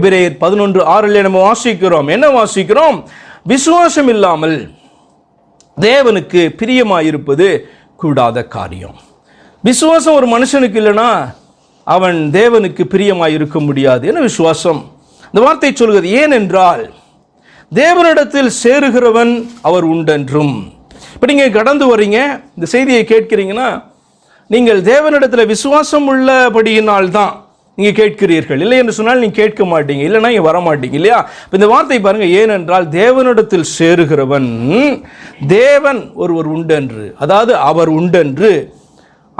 எபிரேயர் பதினொன்று ஆறில் நம்ம வாசிக்கிறோம். என்ன வாசிக்கிறோம்? விசுவாசம் இல்லாமல் தேவனுக்கு பிரியமாயிருப்பது கூடாத காரியம். விசுவாசம் ஒரு மனுஷனுக்கு இல்லைன்னா அவன் தேவனுக்கு பிரியமாக இருக்க முடியாது. என்ன விசுவாசம்? இந்த வார்த்தை சொல்கிறது ஏனென்றால் தேவனிடத்தில் சேருகிறவன் அவர் உண்டென்றும். இப்போ நீங்கள் கடந்து வர்றீங்க இந்த செய்தியை கேட்கிறீங்கன்னா நீங்கள் தேவனிடத்தில் விசுவாசம் உள்ளபடியினால் தான் நீங்கள் கேட்கிறீர்கள். இல்லை என்று சொன்னால் நீங்கள் கேட்க மாட்டீங்க. இல்லைன்னா நீங்கள் வர மாட்டீங்க இல்லையா இந்த வார்த்தை பாருங்க ஏனென்றால் தேவனிடத்தில் சேருகிறவன் தேவன் ஒருவர் உண்டென்று அதாவது அவர் உண்டென்று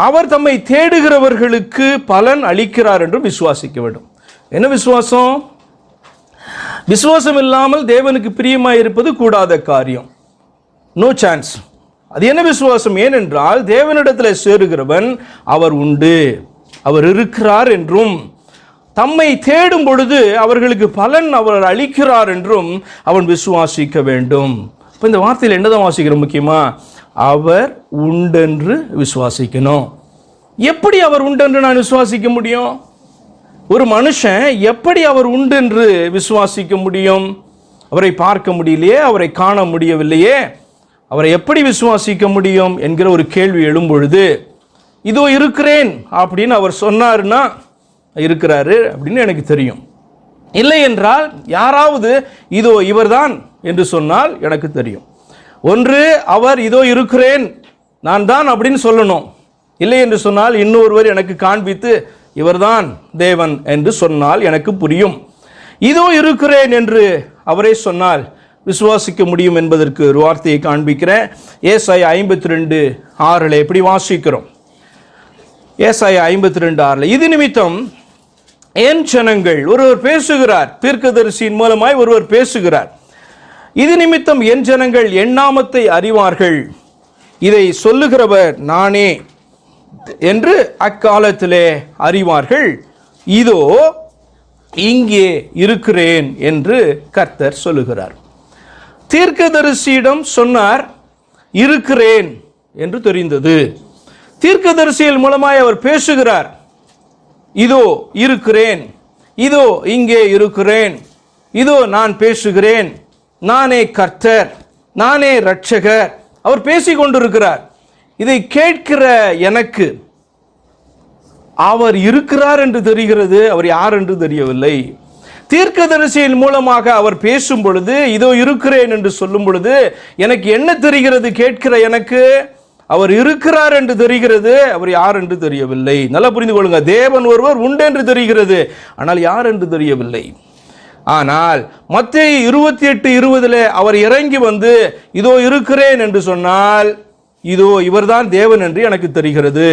அவர் தம்மை தேடுகிறவர்களுக்கு பலன் அளிக்கிறார் என்றும் விசுவாசிக்க வேண்டும். என்ன விசுவாசம்? விசுவாசம் இல்லாமல் தேவனுக்கு பிரியமாக இருப்பது கூடாத காரியம். நோ சான்ஸ் அது என்ன விசுவாசம்? ஏனென்றால் தேவனிடத்தில் சேருகிறவன் அவர் உண்டு அவர் இருக்கிறார் என்றும் தம்மை தேடும் பொழுது அவர்களுக்கு பலன் அவர் அளிக்கிறார் என்றும் அவன் விசுவாசிக்க வேண்டும். இப்போ இந்த வார்த்தையில் என்னதான் வாசிக்கிறோம் முக்கியமா? அவர் உண்டென்று விசுவாசிக்கணும். எப்படி அவர் உண்டென்று நான் விசுவாசிக்க முடியும்? ஒரு மனுஷன் எப்படி அவர் உண்டென்று விசுவாசிக்க முடியும்? அவரை பார்க்க முடியலையே அவரை காண முடியவில்லையே அவரை எப்படி விசுவாசிக்க முடியும் என்கிற ஒரு கேள்வி எழும்பொழுது இதோ இருக்கிறேன் அப்படின்னு அவர் சொன்னார்னா இருக்கிறாரு அப்படின்னு எனக்கு தெரியும். இல்லை என்றால் யாராவது இதோ இவர்தான் என்று சொன்னால் எனக்கு தெரியும். ஒன்று அவர் இதோ இருக்கிறேன் நான் தான் அப்படின்னு சொல்லணும். இல்லை என்று சொன்னால் இன்னொருவர் எனக்கு காண்பித்து இவர்தான் தேவன் என்று சொன்னால் எனக்கு புரியும். இதோ இருக்கிறேன் என்று அவரே சொன்னால் விசுவாசிக்க முடியும் என்பதற்கு ஒரு வார்த்தையை காண்பிக்கிறேன். ஏசாய் ஐம்பத்தி ரெண்டு ஆறில் எப்படி வாசிக்கிறோம்? ஏசாய் ஐம்பத்தி ரெண்டு ஆறில் இது நிமித்தம் என் ஜனங்கள்? ஒருவர் பேசுகிறார். தீர்க்கதரிசியின் மூலமாய் ஒருவர் பேசுகிறார். இது நிமித்தம் என் ஜனங்கள் எண்ணாமத்தை அறிவார்கள். இதை சொல்லுகிறவர் நானே என்று அக்காலத்திலே அறிவார்கள். இதோ இங்கே இருக்கிறேன் என்று கர்த்தர் சொல்லுகிறார். தீர்க்கதரிசியிடம் சொன்னார் இருக்கிறேன் என்று தெரிந்தது. தீர்க்கதரிசியின் மூலமாய் அவர் பேசுகிறார். இதோ இருக்கிறேன். இதோ இங்கே இருக்கிறேன். இதோ நான் பேசுகிறேன். நானே கர்த்தர். நானே ரட்சகர் அவர் பேசிக்கொண்டிருக்கிறார் இதை கேட்கிற எனக்கு அவர் இருக்கிறார் என்று தெரிகிறது அவர் யார் என்று தெரியவில்லை. தீர்க்கதரிசியின் மூலமாக அவர் பேசும் பொழுது இதோ இருக்கிறேன் என்று சொல்லும் பொழுது எனக்கு என்ன தெரிகிறது கேட்கிற எனக்கு? அவர் இருக்கிறார் என்று தெரிகிறது அவர் யார் என்று தெரியவில்லை. நல்லா புரிந்து கொள்ளுங்க. தேவன் ஒருவர் உண்டு என்று தெரிகிறது ஆனால் யார் என்று தெரியவில்லை. ஆனால் மத்திய இருபத்தி எட்டு இருபதுல அவர் இறங்கி வந்து இதோ இருக்கிறேன் என்று சொன்னால் இதோ இவர்தான் தேவன் என்று எனக்கு தெரிகிறது.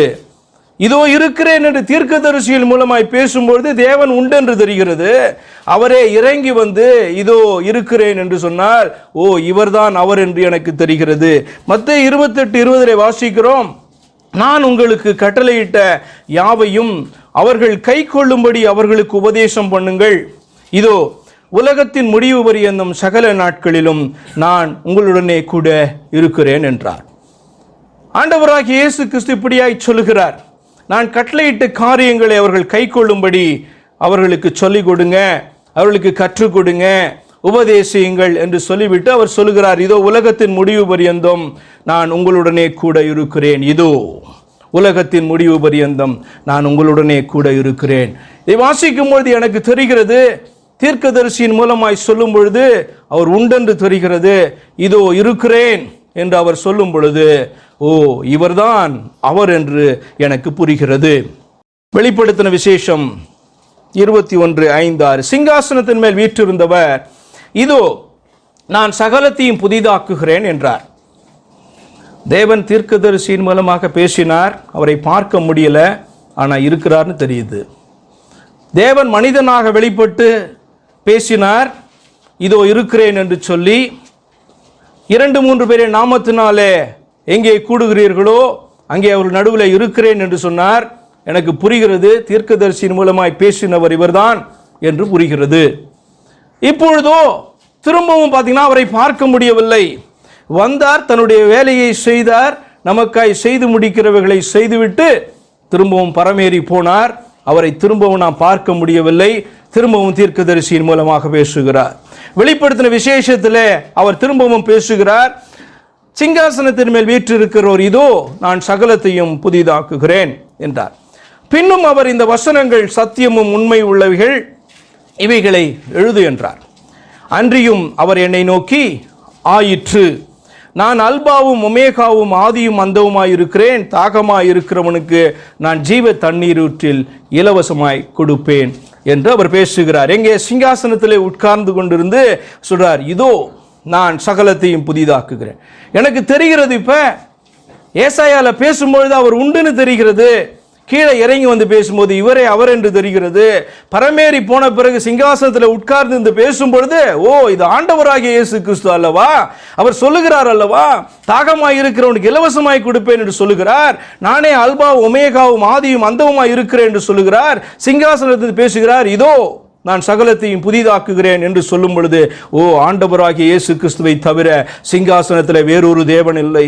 இதோ இருக்கிறேன் என்று தீர்க்கதரிசியின் மூலமாய் பேசும்பொழுது தேவன் உண்டு என்று தெரிகிறது. அவரே இறங்கி வந்து இதோ இருக்கிறேன் என்று சொன்னால் ஓ இவர்தான் அவர் என்று எனக்கு தெரிகிறது. மற்ற இருபத்தெட்டு இருபதிலே வாசிக்கிறோம். நான் உங்களுக்கு கட்டளையிட்ட யாவையும் அவர்கள் கை கொள்ளும்படி அவர்களுக்கு உபதேசம் பண்ணுங்கள். இதோ உலகத்தின் முடிவு பரியந்தம் சகல நாட்களிலும் நான் உங்களுடனே கூட இருக்கிறேன் என்றார். ஆண்டவராகிய இயேசு கிறிஸ்து இப்படியாய் சொல்லுகிறார். நான் கட்டளையிட்ட காரியங்களை அவர்கள் கை கொள்ளும்படி அவர்களுக்கு சொல்லிக் கொடுங்க. அவர்களுக்கு கற்றுக் கொடுங்க. உபதேசியுங்கள் என்று சொல்லிவிட்டு அவர் சொல்லுகிறார் இதோ உலகத்தின் முடிவு பரியந்தம் நான் உங்களுடனே கூட இருக்கிறேன். இதோ உலகத்தின் முடிவு பரியந்தம் நான் உங்களுடனே கூட இருக்கிறேன். இதை வாசிக்கும் பொழுது எனக்கு தெரிகிறது தீர்க்கதரிசியின் மூலமாய் சொல்லும் பொழுது அவர் உண்டென்று தெரிகிறது. இதோ இருக்கிறேன் என்று அவர் சொல்லும் பொழுது ஓ இவர்தான் அவர் என்று எனக்கு புரிகிறது. வெளிப்படுத்தின விசேஷம் இருபத்தி ஒன்று ஐந்து ஆறு சிங்காசனத்தின் மேல் வீற்றிருந்தவர் இதோ நான் சகலத்தையும் புதிதாக்குகிறேன் என்றார். தேவன் தீர்க்கதரிசியின் மூலமாக பேசினார். அவரை பார்க்க முடியல ஆனால் இருக்கிறார்னு தெரியுது. தேவன் மனிதனாக வெளிப்பட்டு பேசினார். இதோ இருக்கிறேன் என்று சொல்லி இரண்டு மூன்று பேரின் நாமத்தினாலே எங்கே கூடுகிறீர்களோ அங்கே அவர் நடுவில் இருக்கிறேன் என்று சொன்னார். எனக்கு புரிகிறது தீர்க்கதரிசியின் மூலமாய் பேசினவர் இவர்தான் என்று புரிகிறது. இப்பொழுதோ திரும்பவும் பார்த்தீங்கன்னா அவரை பார்க்க முடியவில்லை. வந்தார் தன்னுடைய வேலையை செய்தார் நமக்காய் செய்து முடிக்கிறவர்களை செய்துவிட்டு திரும்பவும் பரமேறி போனார். அவரை திரும்பவும் நாம் பார்க்க முடியவில்லை. திரும்பவும் தீர்க்கதரிசியின் மூலமாக பேசுகிறார். வெளிப்படுத்தின விசேஷத்திலே அவர் திரும்பவும் பேசுகிறார். சிங்காசனத்தின் மேல் வீற்றிருக்கிறோர் இதோ நான் சகலத்தையும் புதிதாக்குகிறேன் என்றார். பின்னும் அவர் இந்த வசனங்கள் சத்தியமும் உண்மை உள்ளவைகள் இவைகளை எழுது என்றார். அன்றியும் அவர் என்னை நோக்கி ஆயிற்று. நான் அல்பாவும் ஒமேகாவும் ஆதியும் அந்தவுமாய் இருக்கிறேன் நான் ஜீவ தண்ணீரூற்றில் இலவசமாய் கொடுப்பேன் என்று அவர் பேசுகிறார். எங்கே சிங்காசனத்திலே உட்கார்ந்து கொண்டிருந்து சொல்றார் இதோ நான் சகலத்தையும் புதிதாக்குகிறேன். எனக்கு தெரிகிறது இப்போ ஏசாயால் பேசும்பொழுது அவர் உண்டுன்னு தெரிகிறது. கீழே இறங்கி வந்து பேசும்போது இவரே அவர் என்று தெரிகிறது. பரமேறி போன பிறகு சிங்காசனத்தில் உட்கார்ந்து இருந்து பேசும்பொழுது ஓ இது ஆண்டவராகிய இயேசு கிறிஸ்து அல்லவா? அவர் சொல்லுகிறார் அல்லவா? தாகமாய் இருக்கிறவனுக்கு இலவசமாய் கொடுப்பேன் என்று சொல்லுகிறார். நானே அல்பா ஒமேகாவும் ஆதியும் அந்தவுமாய் இருக்கிறேன் என்று சொல்லுகிறார். சிங்காசனத்தில் பேசுகிறார் இதோ நான் சகலத்தையும் புதிதாக்குகிறேன் என்று சொல்லும் பொழுது ஓ ஆண்டவராகிய இயேசு கிறிஸ்துவை தவிர சிங்காசனத்தில் வேறொரு தேவன் இல்லை.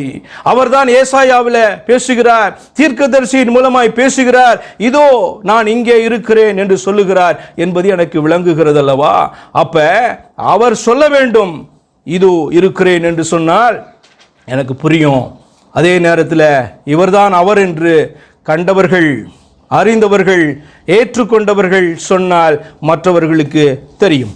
அவர்தான் ஏசாயாவில் பேசுகிறார் தீர்க்கதரிசியின் மூலமாய் பேசுகிறார். இதோ நான் இங்கே இருக்கிறேன் என்று சொல்லுகிறார் என்பது எனக்கு விளங்குகிறது அல்லவா அப்ப அவர் சொல்ல வேண்டும் இதோ இருக்கிறேன் என்று சொன்னால் எனக்கு புரியும். அதே நேரத்தில் இவர்தான் அவர் என்று கண்டவர்கள் அறிந்தவர்கள் ஏற்றுக்கொண்டவர்கள் சொன்னால் மற்றவர்களுக்கு தெரியும்.